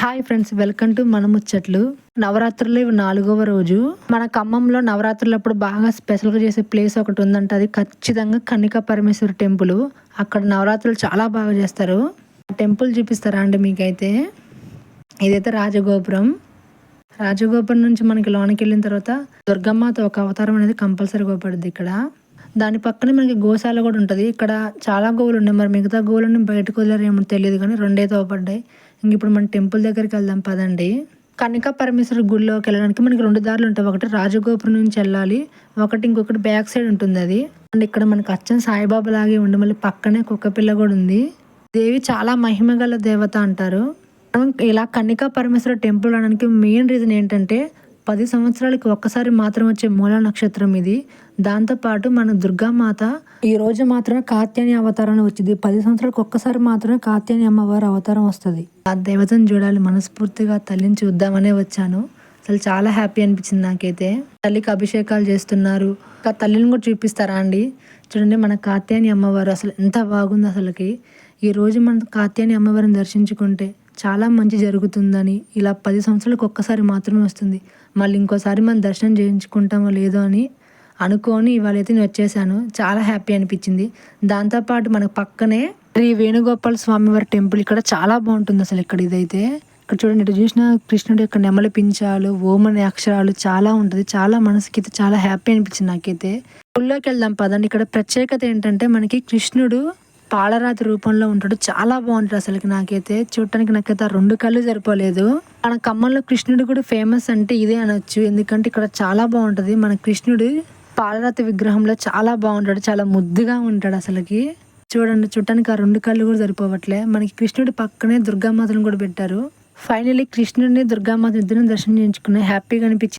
Hi friends welcome to మన ముచ్చట్లు నవరాత్రులు నాలుగవ రోజు. మన ఖమ్మంలో నవరాత్రులు అప్పుడు బాగా స్పెషల్గా చేసే ప్లేస్ ఒకటి ఉందంట. అది ఖచ్చితంగా కన్నికా పరమేశ్వరి టెంపుల్. అక్కడ నవరాత్రులు చాలా బాగా చేస్తారు. టెంపుల్ చూపిస్తారా అండి మీకైతే? ఇదైతే రాజగోపురం. రాజగోపురం నుంచి మనకి లోనికి వెళ్ళిన తర్వాత దుర్గమ్మతో ఒక అవతారం అనేది కంపల్సరీగా పడుద్ది ఇక్కడ. దాని పక్కనే మనకి గోశాల కూడా ఉంటుంది. ఇక్కడ చాలా గోవులు ఉన్నాయి. మరి మిగతా గోవులని బయటకు వదిలేరేమో తెలియదు కానీ రెండే తోపడ్డాయి ఇంక ఇప్పుడు మనం టెంపుల్ దగ్గరికి వెళ్దాం పదండి. కనికా పరమేశ్వర గుడిలోకి వెళ్ళడానికి మనకి రెండు దారులు ఉంటాయి. ఒకటి రాజగోపురం నుంచి వెళ్ళాలి. ఒకటి ఇంకొకటి బ్యాక్ సైడ్ ఉంటుంది అది. అండ్ ఇక్కడ మనకి అచ్చం సాయిబాబా లాగే ఉండి మళ్ళీ పక్కనే కుక్క పిల్ల కూడా ఉంది. దేవి చాలా మహిమ గల దేవత అంటారు. మనం ఇలా కన్నికా పరమేశ్వర టెంపుల్ అనడానికి మెయిన్ రీజన్ ఏంటంటే పది సంవత్సరాలకి ఒక్కసారి మాత్రం వచ్చే మూల నక్షత్రం ఇది. దాంతోపాటు మన దుర్గామాత ఈ రోజు మాత్రమే కాత్యాని అవతారం వచ్చింది. పది సంవత్సరాలకు ఒక్కసారి మాత్రమే కాత్యాని అమ్మవారి అవతారం వస్తుంది. ఆ దేవతను చూడాలి మనస్ఫూర్తిగా తల్లిని చూద్దామనే వచ్చాను. అసలు చాలా హ్యాపీ అనిపించింది నాకైతే. తల్లికి అభిషేకాలు చేస్తున్నారు. ఇంకా తల్లిని కూడా చూపిస్తారా అండి? చూడండి మన కాత్యాని అమ్మవారు అసలు ఎంత బాగుంది అసలుకి. ఈ రోజు మన కాత్యాని అమ్మవారిని దర్శించుకుంటే చాలా మంచి జరుగుతుందని ఇలా పది సంవత్సరాలకు ఒక్కసారి మాత్రమే వస్తుంది. మళ్ళీ ఇంకోసారి మనం దర్శనం చేయించుకుంటామో లేదో అని అనుకొని ఇవాళైతే నేను వచ్చేసాను. చాలా హ్యాపీ అనిపించింది. దాంతోపాటు మనకు పక్కనే శ్రీ వేణుగోపాల స్వామివారి టెంపుల్ ఇక్కడ చాలా బాగుంటుంది అసలు ఇక్కడ ఇదైతే. ఇక్కడ చూడండి ఇటు చూసిన కృష్ణుడు యొక్క నెమలి పించాలు ఓమని అక్షరాలు చాలా ఉంటుంది. చాలా మనసుకి అయితే చాలా హ్యాపీ అనిపించింది నాకైతే. గుళ్ళోకి వెళ్దాం పదండి. ఇక్కడ ప్రత్యేకత ఏంటంటే మనకి కృష్ణుడు పాలరాతి రూపంలో ఉంటాడు. చాలా బాగుంటాడు అసలుకి నాకైతే. చూడటానికి నాకైతే ఆ రెండు కళ్ళు సరిపోలేదు. మన ఖమ్మంలో కృష్ణుడు కూడా ఫేమస్ అంటే ఇదే అనొచ్చు. ఎందుకంటే ఇక్కడ చాలా బాగుంటది. మన కృష్ణుడు పాలరాతి విగ్రహంలో చాలా బాగుంటాడు. చాలా ముద్దుగా ఉంటాడు అసలుకి. చూడండి చూడటానికి ఆ రెండు కళ్ళు కూడా సరిపోవట్లే. మనకి కృష్ణుడి పక్కనే దుర్గామాతను కూడా పెట్టారు. ఫైనలీ కృష్ణుడిని దుర్గామాత ఇద్దరిని దర్శనం చేయించుకున్నాయి. హ్యాపీగా అనిపించింది.